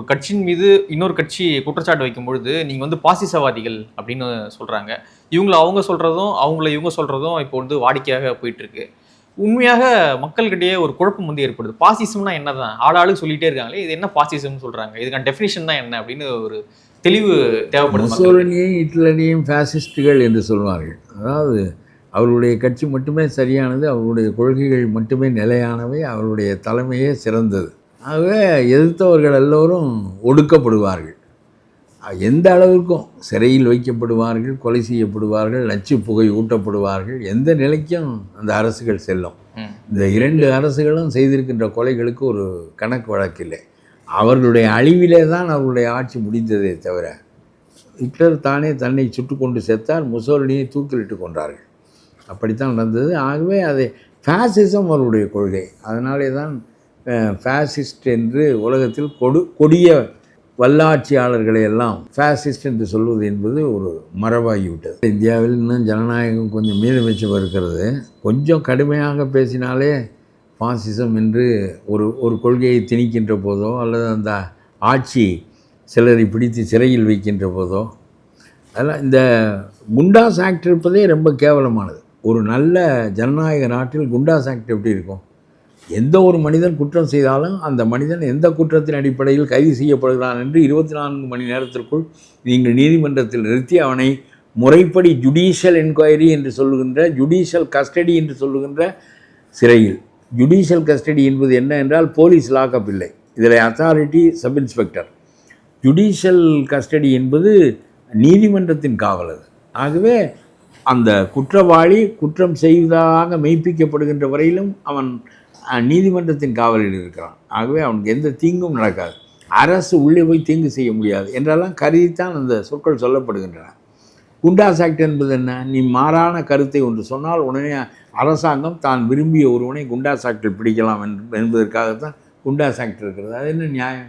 ஒரு கட்சியின் மீது இன்னொரு கட்சி குற்றச்சாட்டு வைக்கும் பொழுது நீங்கள் வந்து பாசிசவாதிகள் அப்படின்னு சொல்கிறாங்க இவங்கள அவங்க சொல்கிறதும் அவங்கள இவங்க சொல்கிறதும் இப்போ வந்து வாடிக்கையாக போயிட்டுருக்கு. உண்மையாக மக்கள்கிட்டயே ஒரு குழப்பம் வந்து ஏற்படுது. பாசிசம்னா என்னதான்? ஆளாளுக்கு சொல்லிட்டே இருக்காங்களே இது என்ன பாசிசம்னு சொல்கிறாங்க இதுக்கான டெஃபினிஷன் தான் என்ன அப்படின்னு ஒரு தெளிவு தேவைப்படுது மக்களுக்கு. முசோலினியும் ஹிட்லரையும் ஃபேசிஸ்டுகள் என்று சொல்வார்கள். அதாவது அவருடைய கட்சி மட்டுமே சரியானது அவருடைய கொள்கைகள் மட்டுமே நிலையானவை அவருடைய தலைமையே சிறந்தது. ஆகவே எதிர்த்தவர்கள் எல்லோரும் ஒடுக்கப்படுவார்கள். எந்த அளவுக்கும் சிறையில் வைக்கப்படுவார்கள் கொலை செய்யப்படுவார்கள் நச்சு புகை ஊட்டப்படுவார்கள் எந்த நிலைக்கும் அந்த அரசுகள் செல்லும். இந்த இரண்டு அரசுகளும் செய்திருக்கின்ற கொலைகளுக்கு ஒரு கணக்கு வழக்கில்லை அவர்களுடைய அழிவிலே தான் அவர்களுடைய ஆட்சி முடிந்ததே தவிர ஹிட்லர் தானே தன்னை சுட்டு கொண்டு செத்தார் முசோலினியை தூக்கிலிட்டு கொண்டார்கள் அப்படித்தான் நடந்தது. ஆகவே அதை ஃபேசிசம் அவருடைய கொள்கை. அதனாலே தான் ஃபேசிஸ்ட் என்று உலகத்தில் கொடு கொடிய வல்லாட்சியாளர்களை எல்லாம் ஃபேசிஸ்ட் என்று சொல்வது என்பது ஒரு மரபாகிவிட்டது. இந்தியாவில் இன்னும் ஜனநாயகம் கொஞ்சம் மீது மிச்சம் இருக்கிறது கொஞ்சம் கடுமையாக பேசினாலே பாசிசம் என்று ஒரு ஒரு கொள்கையை திணிக்கின்ற போதோ அல்லது அந்த ஆட்சி சிலரை பிடித்து சிறையில் வைக்கின்ற போதோ அதெல்லாம் இந்த குண்டாஸ் ஆக்ட் இருப்பதே ரொம்ப கேவலமானது. ஒரு நல்ல ஜனநாயக நாட்டில் குண்டாஸ் ஆக்ட் எப்படி இருக்கும்? எந்த ஒரு மனிதன் குற்றம் செய்தாலும் அந்த மனிதன் எந்த குற்றத்தின் அடிப்படையில் கைது செய்யப்படுகிறான் என்று இருபத்தி நான்கு மணி நேரத்திற்குள் நீங்கள் நீதிமன்றத்தில் நிறுத்தி அவனை முறைப்படி ஜுடிஷியல் என்கொயரி என்று சொல்லுகின்ற ஜுடிஷியல் கஸ்டடி என்று சொல்லுகின்ற சிறையில். ஜுடிஷியல் கஸ்டடி என்பது என்ன என்றால் போலீஸ் லாக்அப் இல்லை. இதில் authority sub inspector judicial custody என்பது நீதிமன்றத்தின் காவல் அது. ஆகவே அந்த குற்றவாளி குற்றம் செய்வதாக மெய்ப்பிக்கப்படுகின்ற வரையிலும் அவன் நீதிமன்றத்தின் காவலில் இருக்கிறான். ஆகவே அவனுக்கு எந்த தீங்கும் நடக்காது. அரசு உள்ளே போய் தீங்கு செய்ய முடியாது என்றெல்லாம் கருதித்தான் அந்த சொற்கள் சொல்லப்படுகின்றன. குண்டாஸ் ஆக்ட் என்பது என்ன? நீ மாறான கருத்தை ஒன்று சொன்னால் உடனே அரசாங்கம் தான் விரும்பிய ஒருவனை குண்டாஸ் ஆக்டில் பிடிக்கலாம் என்பதற்காகத்தான் குண்டாஸ் ஆக்ட் இருக்கிறது. அது என்ன நியாயம்?